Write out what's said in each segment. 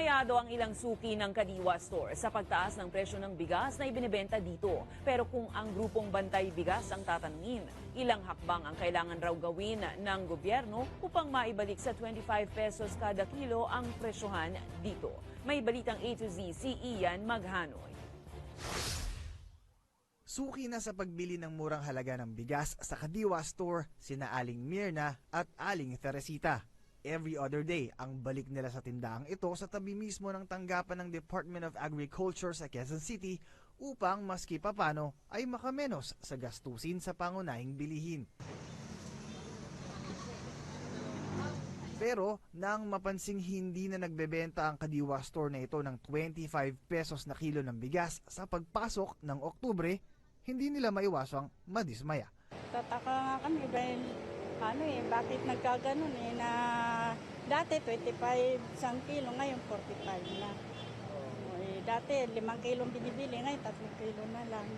Angayado ang ilang suki ng Kadiwa Store sa pagtaas ng presyo ng bigas na ibinebenta dito. Pero kung ang grupong Bantay Bigas ang tatanungin, ilang hakbang ang kailangan raw gawin ng gobyerno upang maibalik sa 25 pesos kada kilo ang presyohan dito. May balitang A to Z si Ian Maghanoy. Suki na sa pagbili ng murang halaga ng bigas sa Kadiwa Store sina Aling Mirna at Aling Teresita. Every other day, ang balik nila sa tindaang ito sa tabi mismo ng tanggapan ng Department of Agriculture sa Quezon City upang maski papano ay makamenos sa gastusin sa pangunahing bilihin. Pero nang mapansing hindi na nagbebenta ang Kadiwa Store na ito ng 25 pesos na kilo ng bigas sa pagpasok ng Oktubre, hindi nila maiwasang madismaya. Tataka nga kami ano eh, bakit nagkaganon eh na dati 25 isang kilo, ngayon 45 na. O, eh, dati 5 kilong binibili, ngayon 3 kilo na lang.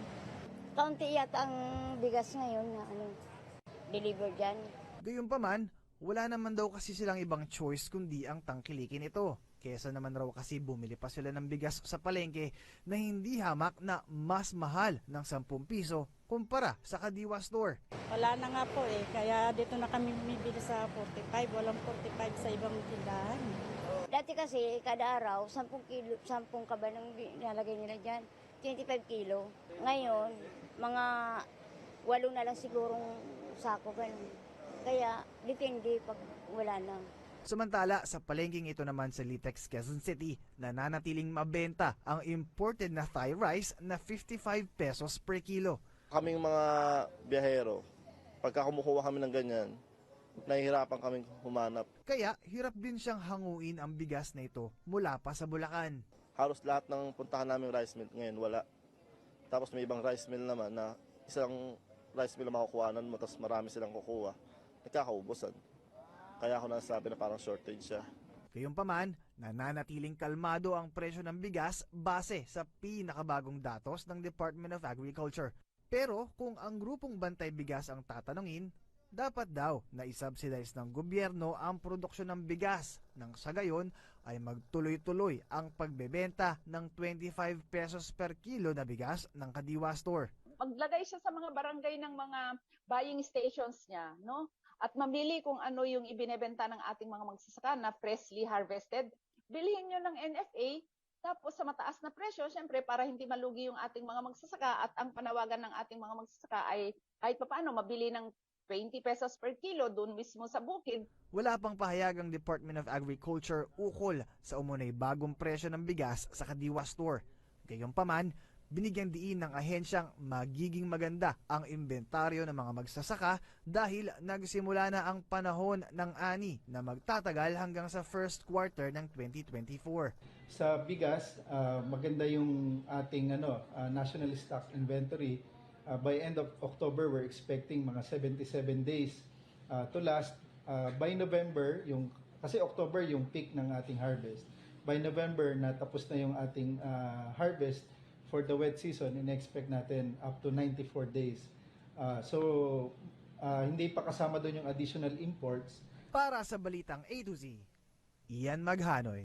Kaunti yata ang bigas ngayon na ano, deliver dyan. Gayunpaman, wala naman daw kasi silang ibang choice kundi ang tangkilikin ito. Kesa naman raw kasi bumili pa sila ng bigas sa palengke na hindi hamak na mas mahal ng 10 piso kumpara sa Kadiwa Store. Wala na nga po eh, kaya dito na kami bumibili sa 45, walang 45 sa ibang tindahan. Dati kasi, kada araw, 10 kilo, 10 kaba ng nilalagay nila dyan. 25 kilo. Ngayon, mga walo na lang sigurong sako ganun. Kaya, depende pag wala na. Samantala, sa palengking ito naman sa Litex, Quezon City, nananatiling mabenta ang imported na Thai rice na 55 pesos per kilo. kaming mga biyahero, pagka kumukuha kami ng ganyan, nahihirapan kaming humanap. Kaya hirap din siyang hanguin ang bigas na ito mula pa sa Bulacan. Halos lahat ng puntahan namin rice mill ngayon wala. Tapos may ibang rice mill naman na isang rice mill na makukuhanan mo tapos marami silang kukuha. Nagkakaubusan. Kaya ako nasabi na parang shortage siya. Gayunpaman, nananatiling kalmado ang presyo ng bigas base sa pinakabagong datos ng Department of Agriculture. Pero kung ang grupong bantay bigas ang tatanungin, dapat daw na isubsidize ng gobyerno ang produksyon ng bigas nang sa gayon ay magtuloy-tuloy ang pagbebenta ng 25 pesos per kilo na bigas ng Kadiwa Store. maglagay siya sa mga barangay ng mga buying stations niya, no? At mamili kung ano yung ibinebenta ng ating mga magsasaka na freshly harvested. Bilhin nyo ng NFA, tapos sa mataas na presyo, syempre para hindi malugi yung ating mga magsasaka at ang panawagan ng ating mga magsasaka ay kahit papaano mabili ng 20 pesos per kilo doon mismo sa bukid Wala pang pahayag ang Department of Agriculture ukol sa umunay bagong presyo ng bigas sa Kadiwa Store. Gayunpaman, binigyang diin ng ahensyang magiging maganda ang inventaryo ng mga magsasaka dahil nagsimula na ang panahon ng ani na magtatagal hanggang sa first quarter ng 2024. Sa bigas, ah, maganda yung ating ano, ah, national stock inventory. Ah, by end of October, we're expecting mga 77 days ah, to last. Ah, by November, yung kasi October yung peak ng ating harvest. By November, natapos na yung ating ah, harvest for the wet season, in-expect natin up to 94 days. Ah, so, ah, hindi pa kasama doon yung additional imports. Para sa Balitang A to Z, Ian Maghanoy.